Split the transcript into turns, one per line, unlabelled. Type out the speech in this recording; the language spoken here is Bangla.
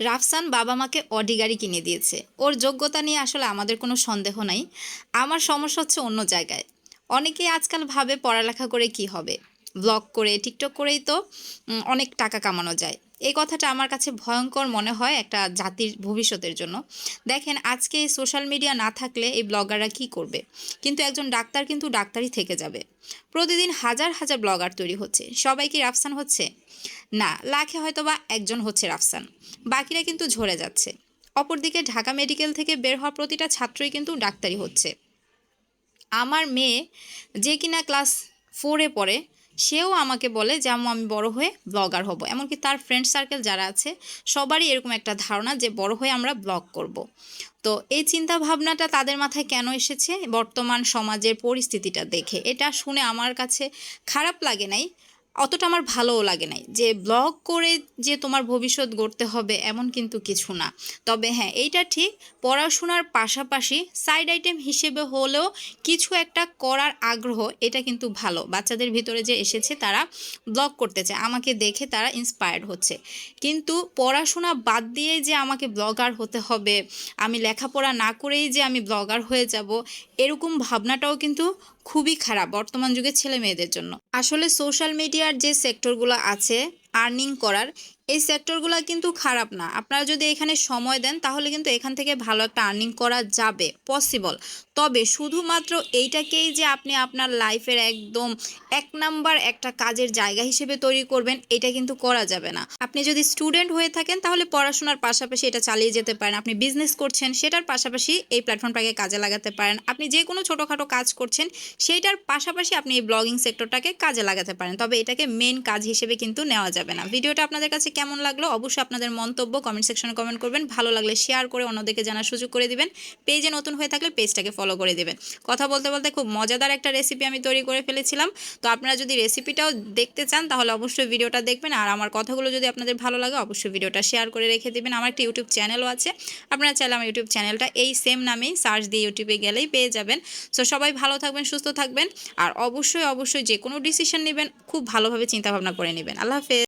রাফসান বাবা মাকে অডি গাড়ি কিনে দিয়েছে। ওর যোগ্যতা নিয়ে আসলে আমাদের কোনো সন্দেহ নাই। আমার সমস্যা হচ্ছে অন্য জায়গায়। অনেকেই আজকাল ভাবে পড়ালেখা করে কি হবে। ব্লগ করে, টিকটক করেই তো অনেক টাকা কামানো যায়। এই কথাটা আমার কাছে ভয়ঙ্কর মনে হয় একটা জাতির ভবিষ্যতের জন্য। দেখেন, আজকে সোশ্যাল মিডিয়া না থাকলে এই ব্লগাররা কি করবে? কিন্তু একজন ডাক্তার কিন্তু ডাক্তারই থেকে যাবে। প্রতিদিন হাজার হাজার ব্লগার তৈরি হচ্ছে। সবাই কি রাফসান হচ্ছে? না, লাখে হয়তো বা একজন হচ্ছে রাফসান। বাকিরা কিন্তু ঝরে যাচ্ছে। অপরদিকে ঢাকা মেডিকেল থেকে বের হওয়া প্রতিটা ছাত্রই কিন্তু ডাক্তারি হচ্ছে। আমার মেয়ে যে কিনা ক্লাস ফোরে পড়ে সেও আমাকে বলে যে আমি বড় হয়ে ব্লগার হব। এমনকি তার ফ্রেন্ড সার্কেল যারা আছে, সবারই এরকম একটা ধারণা যে, বড় হয়ে আমরা ব্লগ করব। তো এই চিন্তা ভাবনাটা তাদের মাথায় কেন এসেছে? বর্তমান সমাজের পরিস্থিতিটা দেখে। এটা শুনে আমার কাছে খারাপ লাগে নাই। অতটা আমার ভালোও লাগে নাই। যে ব্লগ করে যে তোমার ভবিষ্যৎ গড়তে হবে এমন কিন্তু কিছু না। তবে হ্যাঁ এইটা ঠিক, পড়াশোনার পাশাপাশি সাইড আইটেম হিসেবে হলেও কিছু একটা করার আগ্রহ, এটা কিন্তু ভালো। বাচ্চাদের ভিতরে যে এসেছে, তারা ব্লগ করতে চায়, আমাকে দেখে তারা ইন্সপায়ার্ড হচ্ছে। কিন্তু পড়াশোনা বাদ দিয়ে যে আমাকে ব্লগার হতে হবে, আমি লেখাপড়া না করেই যে আমি ব্লগার হয়ে যাব, এরকম ভাবনাটাও কিন্তু খুবই খারাপ বর্তমান যুগের ছেলে মেয়েদের জন্য। আসলে সোশ্যাল মিডিয়ার যে সেক্টরগুলো আছে আর্নিং করার, এই সেক্টরগুলো কিন্তু খারাপ না। আপনারা যদি এখানে সময় দেন, তাহলে কিন্তু এখান থেকে ভালো একটা আর্নিং করা যাবে পসিবল তবে শুধুমাত্র এইটাকেই যে আপনি আপনার লাইফের একদম এক নাম্বার একটা কাজের জায়গা হিসেবে তৈরি করবেন, এটা কিন্তু করা যাবে না। আপনি যদি স্টুডেন্ট হয়ে থাকেন, তাহলে পড়াশোনার পাশাপাশি এটা চালিয়ে যেতে পারেন। আপনি বিজনেস করছেন, সেটার পাশাপাশি এই প্ল্যাটফর্মটাকে কাজে লাগাতে পারেন। আপনি যে কোনো ছোটোখাটো কাজ করছেন সেইটার পাশাপাশি আপনি এই ব্লগিং সেক্টরটাকে কাজে লাগাতে পারেন। তবে এটাকে মেন কাজ হিসেবে কিন্তু নেওয়া যাবে না। ভিডিওটা আপনাদের কাছে কেমন লাগল অবশ্যই আপনাদের মন্তব্য কমেন্ট সেকশনে কমেন্ট করবেন। ভালো লাগলে শেয়ার করে অন্যদেরকে জানার সুযোগ করে দিবেন। পেজে নতুন হয়ে থাকলে পেজটাকে ফলো করে দেবেন। কথা বলতে বলতে খুব মজাদার একটা রেসিপি আমি তৈরি করে ফেলেছিলাম। তো আপনারা যদি রেসিপিটাও দেখতে চান, তাহলে অবশ্যই ভিডিওটা দেখবেন। আর আমার কথাগুলো যদি আপনাদের ভালো লাগে, অবশ্যই ভিডিওটা শেয়ার করে রেখে দিবেন। আমার একটা ইউটিউব চ্যানেলও আছে। আপনারা চাইলে আমার ইউটিউব চ্যানেলটা এই সেম নামেই সার্চ দিয়ে ইউটিউবে গেলেই পেয়ে যাবেন। সো সবাই ভালো থাকবেন, সুস্থ থাকবেন। আর অবশ্যই অবশ্যই যে কোনো ডিসিশন নেবেন, খুব ভালোভাবে চিন্তাভাবনা করে নেবেন। আল্লাহ হাফেজ।